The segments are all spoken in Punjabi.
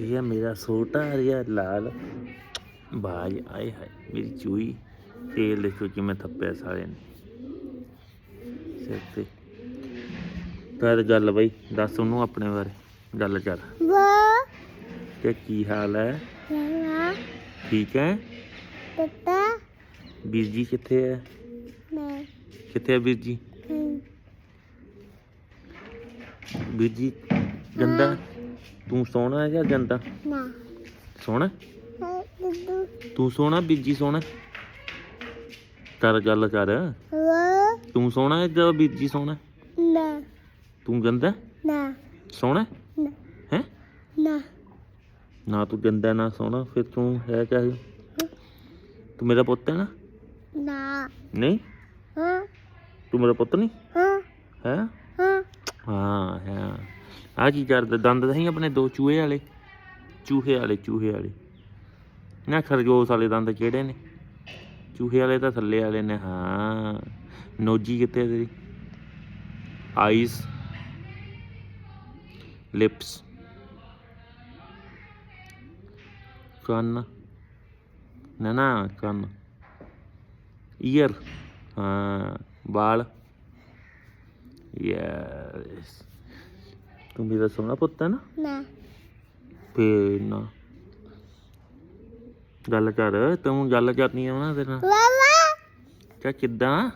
ਇਹ ਮੇਰਾ ਛੋਟਾ ਜਿਹਾ ਲਾਲ। ਬਾਜ ਆਏ ਹਾਏ ਮੇਰੀ ਚੂਈ। ਤੇਲ ਦੇਖੋ ਕਿਵੇਂ ਥੱਪਿਆ ਸਾਲੇ ਨੇ। ਸਿਰ ਤੇ। ਕਰ ਗੱਲ ਬਈ ਦੱਸ ਉਹਨੂੰ ਆਪਣੇ ਬਾਰੇ ਗੱਲ ਕਰ। ਵਾਹ ਕਿ ਕੀ ਹਾਲ ਹੈ? ਠੀਕ ਹੈ? ਤਤਾ ਵੀਰ ਜੀ ਕਿੱਥੇ ਹੈ? ਮੈਂ। ਕਿੱਥੇ ਹੈ ਵੀਰ ਜੀ? ਹੂੰ। ਵੀਰ ਜੀ ਗੰਦਾ। ਤੂੰ ਸੋਹਣਾ ਹੈ ਜਾਂ ਗੰਦਾ? ਨਾ। ਸੋਹਣਾ? ਹਾਂ ਤੂੰ ਸੋਹਣਾ ਵੀਰ ਜੀ ਸੋਹਣਾ? ਕਰ ਗੱਲ ਕਰ। ਤੂੰ ਸੋਹਣਾ ਹੈ ਜਾਂ ਵੀਰ ਜੀ ਸੋਹਣਾ? ਨਾ। ਤੂੰ ਗੰਦਾ ਨਾ। ਸੋਹਣਾ ਨਾ। ਹੈ? ਨਾ। ਨਾ ਤੂੰ ਗੰਦਾ ਨਾ ਸੋਹਣਾ ਫਿਰ ਤੂੰ ਹੈ ਕਿਆ ਤੂੰ ਮੇਰਾ ਪੁੱਤ ਹੈ ਨਾ? ਨਾ। ਨਹੀਂ? ਹਾਂ। ਤੂੰ ਮੇਰਾ ਪੁੱਤ ਨਹੀਂ? ਹਾਂ। ਹੈ? ਹਾਂ। ਹਾਂ ਹੈ। ਆ ਕੀ ਕਰਦਾ? ਦੰਦ ਨਹੀਂ ਆਪਣੇ ਦੋ ਚੂਹੇ ਵਾਲੇ। ਚੂਹੇ ਵਾਲੇ ਚੂਹੇ ਵਾਲੇ। ਨਾ ਖਰਗੋਸ਼ ਵਾਲੇ ਦੰਦ ਕਿਹੜੇ ਨੇ? ਚੂਹੇ ਵਾਲੇ ਤਾਂ ਥੱਲੇ ਵਾਲੇ ਨੇ, ਹਾਂ। ਨੋਜੀ ਕਿੱਥੇ ਤੇਰੀ? Eyes lips. ਕੰਨ। ਨਾ ਨਾ, ਕੰਨ। ਈਅਰ। ਹਾਂ ਬਾਲ ਯੈਸ। ਤੂੰ ਮੇਰਾ ਸੋਹਣਾ ਪੁੱਤ ਹੈ ਨਾ? ਨਾ। ਫੇਰ ਨਾ। ਗੱਲ ਕਰ ਤੂੰ ਗੱਲ ਕਰਨੀ ਆ ਨਾ ਤੇਰੇ ਨਾਲ। ਵਾਵਾ ਚਾ ਕਿੱਦਾਂ?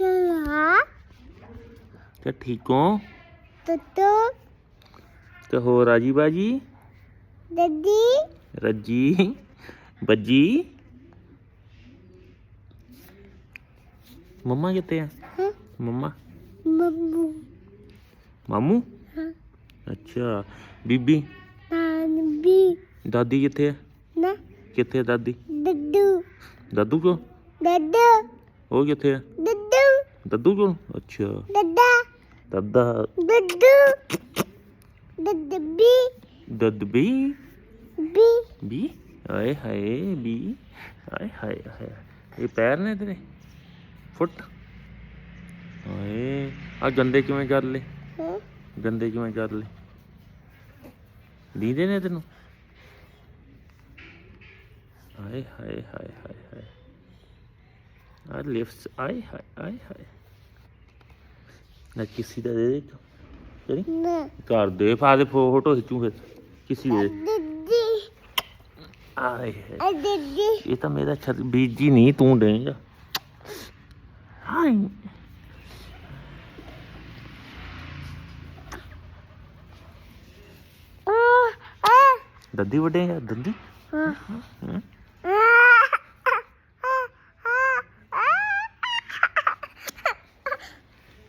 ਲਾ ਚਾ ਠੀਕ ਹੋ? ਤਤੋ ਤੇ ਹੋ ਰਾਜੀ ਬਾਜੀ? ਦੱਦੀ ਰੱਜੀ? ਬੱਜੀ? ਮੰਮਾ ਕਿੱਥੇ ਆ? ਮੰਮਾ। ਬੱਬੂ ਮਾਮੂ? ਹਾਂ ਅੱਛਾ ਬੀਬੀ ਨਾਨ ਬੀ ਦਾਦੀ ਕਿੱਥੇ ਆ ਨਾ ਕਿੱਥੇ ਆ ਦਾਦੀ ਦੱਦੂ ਦਾਦੂ ਕੋ ਦੱਦੂ ਉਹ ਕਿੱਥੇ ਆ ਦੱਦੂ ਦਾਦੂ ਕੋ ਅੱਛਾ ਦੱਦਾ ਦਾਦਾ ਦੱਦੂ ਦੱਦਬੀ ਦਦ ਵੀ ਬੀ ਵੀ ਆਏ ਹਾਏ ਵੀ ਆਏ ਹਾਏ ਹਾਏ ਇਹ ਪੈਰ ਨੇ ਤੇਰੇ ਫੁੱਟ ਆਏ ਆ ਗੰਦੇ ਕਿਵੇਂ ਕਰ ਲਏ ਹਾਂ ਗੰਦੇ ਕਿਵੇਂ ਕਰ ਲਏ? ਦੀਦੇ ਨੇ ਤੈਨੂੰ? ਆਏ ਹਾਏ ਹਾਏ ਹਾਏ ਹਾਏ। ਆ ਲਿਫਟਸ ਆਏ ਹਾਏ ਆਏ ਹਾਏ। ਨਾ ਕਿਸੇ ਦਾ ਦੇ ਦੇ। ਕਰੀ? ਨਾ। ਕਰ ਦੇ ਫੋਟੋ ਖਿੱਚੂ ਫਿਰ। ਕਿਸੇ ਦੇ। ਆਏ ਹਾਏ। ਇਹ ਤਾਂ ਮੇਰਾ ਛੱਤ ਬੀਜੀ ਨਹੀਂ ਤੂੰ ਡੇਂਗਾ। ਹਾਏ ਆ ਆ ਦੱਦੀ ਵਡੇਗਾ ਦੰਦੀ? ਹਾਂ ਹੈਂ?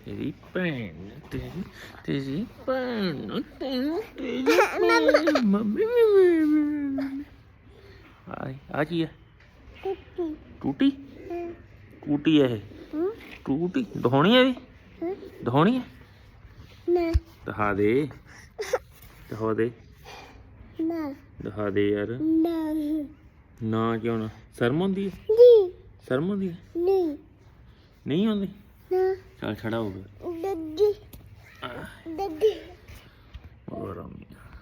ਤੇਰੀ ਭੈਣ ਤੇਰੀ ਤੇਰੀ ਭੈਣ ਤੇਰੀ ਤੇਰੀ ਭੈਣ ਮੰਮੀ ਆਈ ਆ ਕੀ ਹੈ? ਟੂਟੀ। ਟੂਟੀ ਹੈ ਇਹ। ਟੂਟੀ। ਦਹਾਉਣੀ ਹੈ ਵੀ ਦਹਾਉਣੀ ਹੈ? ਨਾ। ਦਿਖਾ ਦੇ। ਦਿਖਾ ਦੇ। ਨਾ। ਦਿਖਾ ਦੇ ਯਾਰ। ਨਾ ਨਾ ਕਿਉਂ ਨਾ? ਸ਼ਰਮ ਆਉਂਦੀ ਹੈ? ਦੀ ਸ਼ਰਮ ਆਉਂਦੀ ਹੈ? ਨਹੀਂ। ਨਹੀਂ ਆਉਂਦੀ? ਨਾ। ਚੱਲ ਖੜਾ ਹੋ ਗਿਆ। ਦੱਦੀ ਦੱਦੀ